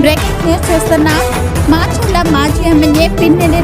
breaking news చూస్తున్న మాచర్ల మాజీ MLA Pinnelli